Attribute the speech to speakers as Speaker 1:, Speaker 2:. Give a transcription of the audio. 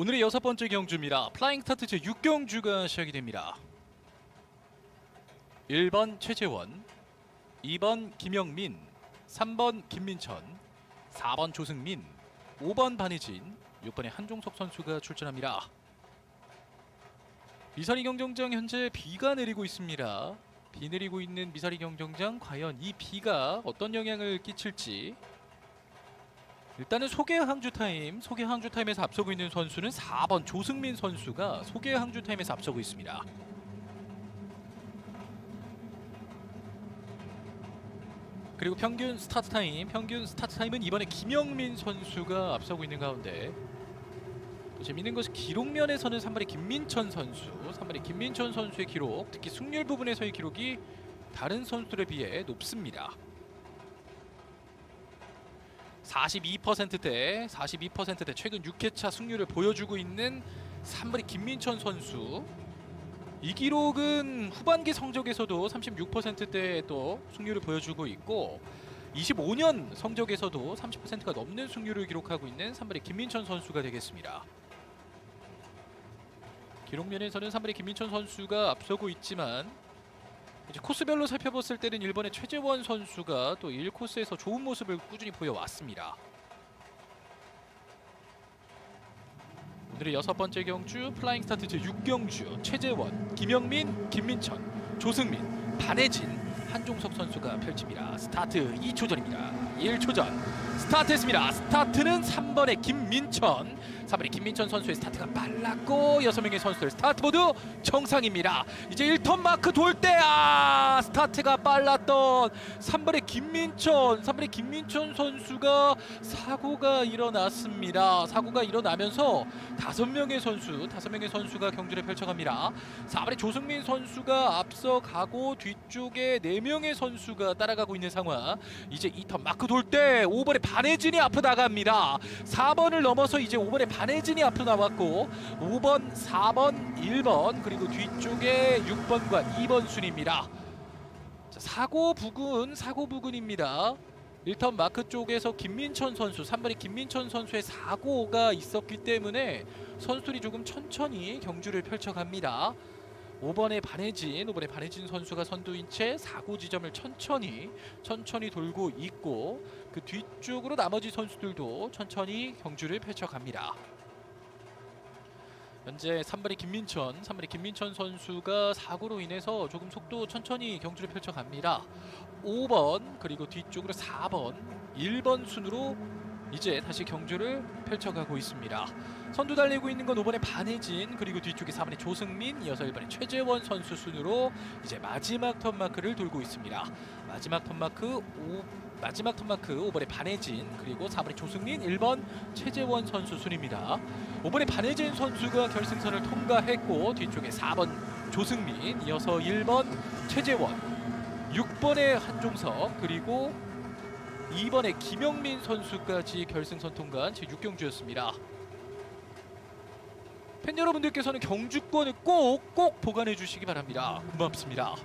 Speaker 1: 오늘의 여섯 번째 경주입니다. 플라잉 스타트 제 6경주가 시작이 됩니다. 1번 최재원, 2번 김영민, 3번 김민천, 4번 조승민, 5번 반혜진, 6번에 한종석 선수가 출전합니다. 미사리 경정장 현재 비가 내리고 있습니다. 비 내리고 있는 미사리 경정장 과연 이 비가 어떤 영향을 끼칠지 일단은 소개 항주 타임, 소개 항주 타임에서 앞서고 있는 선수는 4번 조승민 선수가 소개 항주 타임에서 앞서고 있습니다. 그리고 평균 스타트 타임, 평균 스타트 타임은 이번에 김영민 선수가 앞서고 있는 가운데 또 재밌는 것은 기록면에서는 3번의 김민천 선수, 3번의 김민천 선수의 기록, 특히 승률 부분에서의 기록이 다른 선수들에 비해 높습니다. 42%대, 42%대 최근 6회차 승률을 보여주고 있는 3번의 김민천 선수. 이 기록은 후반기 성적에서도 36%대의 또 승률을 보여주고 있고 25년 성적에서도 30%가 넘는 승률을 기록하고 있는 3번의 김민천 선수가 되겠습니다. 기록면에서는 3번의 김민천 선수가 앞서고 있지만 이제 코스별로 살펴봤을 때는 일본의 최재원 선수가 또 1코스에서 좋은 모습을 꾸준히 보여왔습니다. 오늘의 여섯 번째 경주 플라잉 스타트 제 6경주 최재원, 김영민, 김민천, 조승민, 반혜진, 한종석 선수가 펼칩니다. 스타트 2초 전입니다. 1초 전 스타트했습니다. 스타트는 3번의 김민천, 3번의 김민천 선수의 스타트가 빨랐고 여섯 명의 선수들 스타트 모두 정상입니다. 이제 1턴 마크 돌 때 아 스타트가 빨랐던 3번의 김민천, 3번의 김민천 선수가 사고가 일어났습니다. 사고가 일어나면서 다섯 명의 선수, 다섯 명의 선수가 경주를 펼쳐갑니다. 4번의 조승민 선수가 앞서가고 뒤쪽에 네 명의 선수가 따라가고 있는 상황. 이제 2턴 마크 돌 때 5번의 반혜진이 앞으로 나갑니다. 4번을 넘어서 이제 5번의 반 혜진이 앞으로 나왔고 5번, 4번, 1번 그리고 뒤쪽에 6번과 2번 순입니다. 자, 사고 부근, 사고 부근입니다. 1턴 마크 쪽에서 김민천 선수, 3번의 김민천 선수의 사고가 있었기 때문에 선수들이 조금 천천히 경주를 펼쳐갑니다. 5번의 반혜진, 5번의 반혜진 선수가 선두인 채 사고 지점을 천천히 천천히 돌고 있고 그 뒤쪽으로 나머지 선수들도 천천히 경주를 펼쳐갑니다. 현재 3번의 김민천, 3번의 김민천 선수가 사고로 인해서 조금 속도 천천히 경주를 펼쳐갑니다. 5번 그리고 뒤쪽으로 4번, 1번 순으로 이제 다시 경주를 펼쳐가고 있습니다. 선두 달리고 있는 건 5번의 반혜진 그리고 뒤쪽에 4번의 조승민 이어서 1번의 최재원 선수 순으로 이제 마지막 턴 마크를 돌고 있습니다. 마지막 턴 마크 5 마지막 턴 마크 5번의 반혜진 그리고 4번의 조승민 1번 최재원 선수 순입니다. 5번의 반혜진 선수가 결승선을 통과했고 뒤쪽에 4번 조승민 이어서 1번 최재원 6번의 한종석 그리고 2번의 김영민 선수까지 결승선 통과한 제6경주였습니다. 팬 여러분들께서는 경주권을 꼭꼭 보관해 주시기 바랍니다. 고맙습니다.